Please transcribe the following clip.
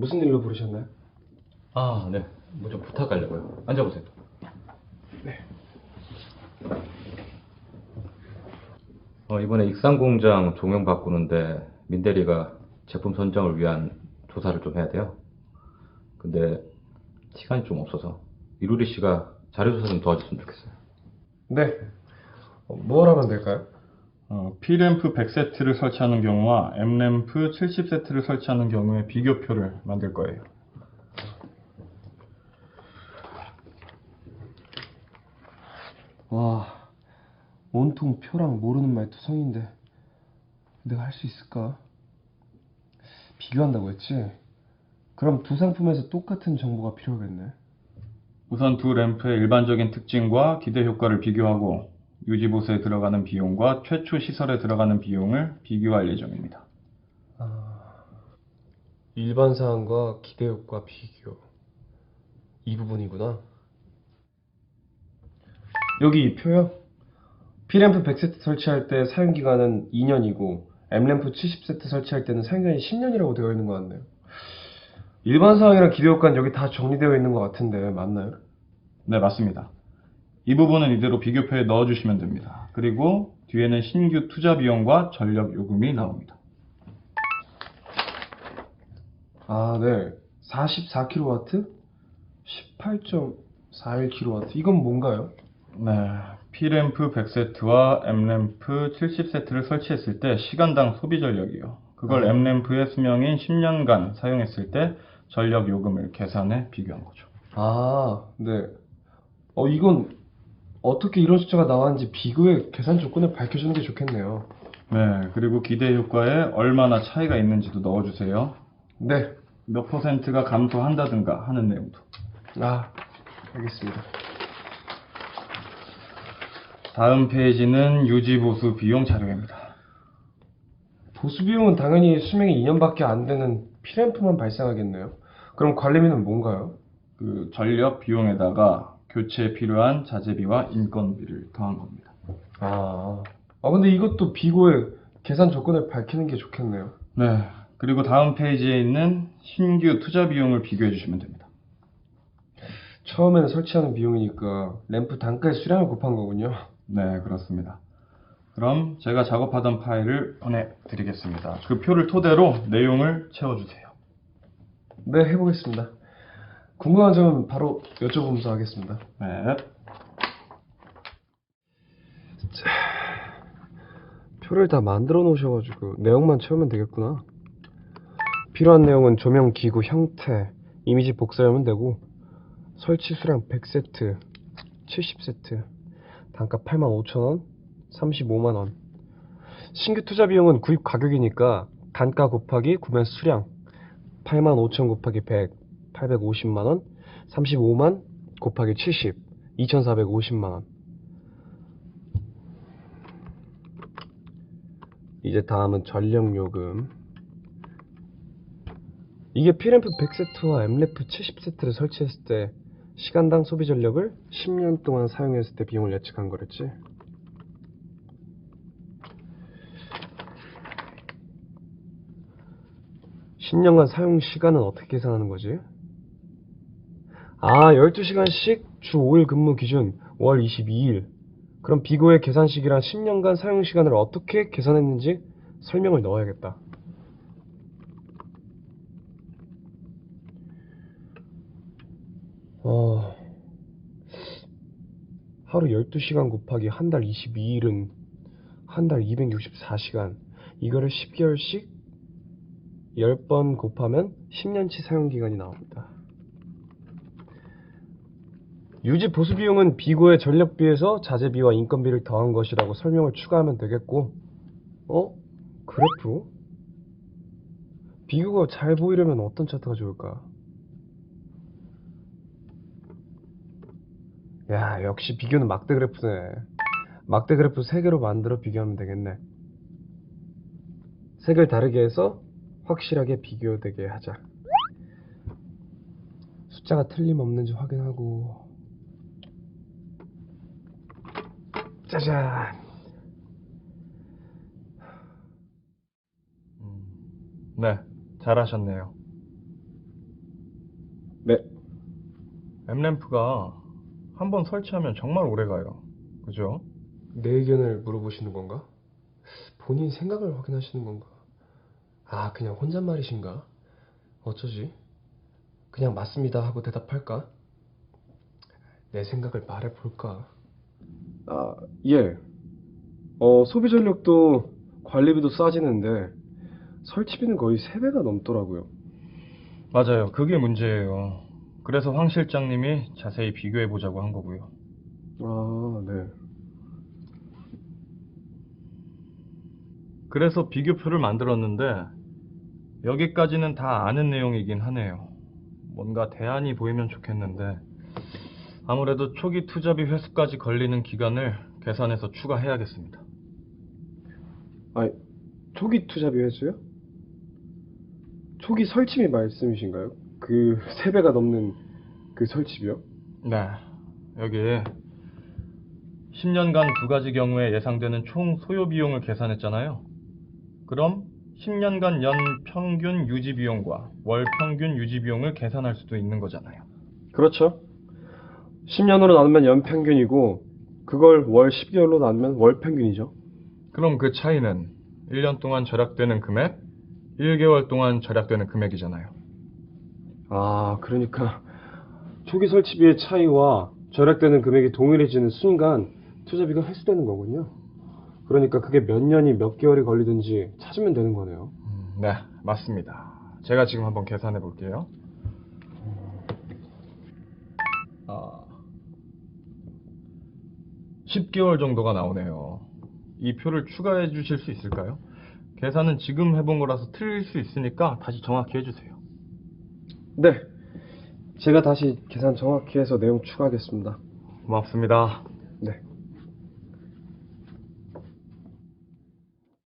무슨 일로 부르셨나요? 아, 네. 뭐 좀 부탁하려고요. 앉아보세요. 네. 어, 이번에 익산공장 조명 바꾸는데 민대리가 제품 선정을 위한 조사를 좀 해야 돼요. 근데 시간이 좀 없어서 이루리 씨가 자료 조사 좀 도와줬으면 좋겠어요. 네. 어, 뭘 하면 될까요? 어, P램프 100세트를 설치하는 경우와 M램프 70세트를 설치하는 경우의 비교표를 만들 거예요. 와, 온통 표랑 모르는 말 투성인데 내가 할 수 있을까? 비교한다고 했지? 그럼 두 상품에서 똑같은 정보가 필요하겠네. 우선 두 램프의 일반적인 특징과 기대 효과를 비교하고 유지보수에 들어가는 비용과 최초 시설에 들어가는 비용을 비교할 예정입니다. 일반 사항과 기대 효과 비교. 이 부분이구나. 여기 이 표요? P램프 100세트 설치할 때 사용 기간은 2년이고 M램프 70세트 설치할 때는 사용 기간이 10년이라고 되어 있는 것 같네요. 일반 사항이랑 기대 효과는 여기 다 정리되어 있는 것 같은데 맞나요? 네, 맞습니다. 이 부분은 이대로 비교표에 넣어주시면 됩니다. 그리고 뒤에는 신규 투자 비용과 전력 요금이 나옵니다. 아, 네. 44kW, 18.41kW. 이건 뭔가요? 네, P램프 100세트와 M램프 70세트를 설치했을 때 시간당 소비 전력이요. 그걸 아. M램프의 수명인 10년간 사용했을 때 전력 요금을 계산해 비교한 거죠. 아, 네. 어, 이건 어떻게 이런 숫자가 나왔는지 비교의 계산 조건을 밝혀주는 게 좋겠네요. 네, 그리고 기대 효과에 얼마나 차이가 있는지도 넣어주세요. 네. 몇 퍼센트가 감소한다든가 하는 내용도. 아, 알겠습니다. 다음 페이지는 유지보수 비용 자료입니다. 보수 비용은 당연히 수명이 2년밖에 안 되는 P램프만 발생하겠네요. 그럼 관리비는 뭔가요? 그 전력 비용에다가 교체에 필요한 자재비와 인건비를 더한 겁니다. 아, 아 근데 이것도 비교의 계산 조건을 밝히는 게 좋겠네요. 네, 그리고 다음 페이지에 있는 신규 투자 비용을 비교해 주시면 됩니다. 처음에는 설치하는 비용이니까 램프 단가의 수량을 곱한 거군요. 네, 그렇습니다. 그럼 제가 작업하던 파일을 보내드리겠습니다. 그 표를 토대로 내용을 채워주세요. 네, 해보겠습니다. 궁금한 점은 바로 여쭤보면서 하겠습니다. 네. 표를 다 만들어 놓으셔가지고 내용만 채우면 되겠구나. 필요한 내용은 조명 기구 형태, 이미지 복사하면 되고 설치 수량 100세트, 70세트, 단가 85,000원, 35만원. 신규 투자 비용은 구입 가격이니까 단가 곱하기 구매 수량 85,000 곱하기 100, 850만원, 35만 곱하기 70, 2,450만원. 이제 다음은 전력 요금. 이게 P램프 100세트와 M램프 70세트를 설치했을 때 시간당 소비 전력을 10년 동안 사용했을 때 비용을 예측한 거랬지. (10년간) 사용 시간은 어떻게 계산하는 거지? 아 (12시간씩) 주 5일 근무 기준 월 22일 그럼 비고의 계산식이랑 10년간 사용 시간을 어떻게 계산했는지 설명을 넣어야겠다. 어, 하루 12시간 곱하기 한 달 22일은 한 달 264시간. 이거를 10개월씩 10번 곱하면 10년치 사용 기간이 나옵니다. 유지 보수 비용은 비고의 전력비에서 자재비와 인건비를 더한 것이라고 설명을 추가하면 되겠고, 어? 그래프? 비교가 잘 보이려면 어떤 차트가 좋을까? 야, 역시 비교는 막대 그래프네. 막대 그래프 3개로 만들어 비교하면 되겠네. 색을 다르게 해서 확실하게 비교되게 하자. 숫자가 틀림없는지 확인하고 짜잔 네, 잘하셨네요. M램프가 한 번 설치하면 정말 오래 가요. 그죠? 내 의견을 물어보시는 건가? 본인 생각을 확인하시는 건가? 아, 그냥 혼잣말이신가? 어쩌지? 그냥 맞습니다 하고 대답할까? 내 생각을 말해볼까? 아, 예. 어, 소비 전력도 관리비도 싸지는데 설치비는 거의 3배가 넘더라고요. 맞아요. 그게 문제예요. 그래서 황 실장님이 자세히 비교해 보자고 한 거고요. 아, 네. 그래서 비교표를 만들었는데 여기까지는 다 아는 내용이긴 하네요. 뭔가 대안이 보이면 좋겠는데 아무래도 초기 투자비 회수까지 걸리는 기간을 계산해서 추가해야겠습니다. 아니, 초기 투자비 회수요? 초기 설치비 말씀이신가요? 그 3배가 넘는 그 설치비요? 네, 여기 10년간 두 가지 경우에 예상되는 총 소요 비용을 계산했잖아요. 그럼 10년간 연 평균 유지 비용과 월 평균 유지 비용을 계산할 수도 있는 거잖아요. 그렇죠. 10년으로 나누면 연평균이고 그걸 월 12개월로 나누면 월 평균이죠. 그럼 그 차이는 1년 동안 절약되는 금액, 1개월 동안 절약되는 금액이잖아요. 아, 그러니까 초기 설치비의 차이와 절약되는 금액이 동일해지는 순간 투자비가 회수되는 거군요. 그러니까 그게 몇 년이 몇 개월이 걸리든지 찾으면 되는 거네요. 음, 네, 맞습니다. 제가 지금 한번 계산해 볼게요. 10개월 정도가 나오네요. 이 표를 추가해 주실 수 있을까요? 계산은 지금 해본 거라서 틀릴 수 있으니까 다시 정확히 해주세요. 네. 제가 다시 계산 정확히 해서 내용 추가하겠습니다. 고맙습니다.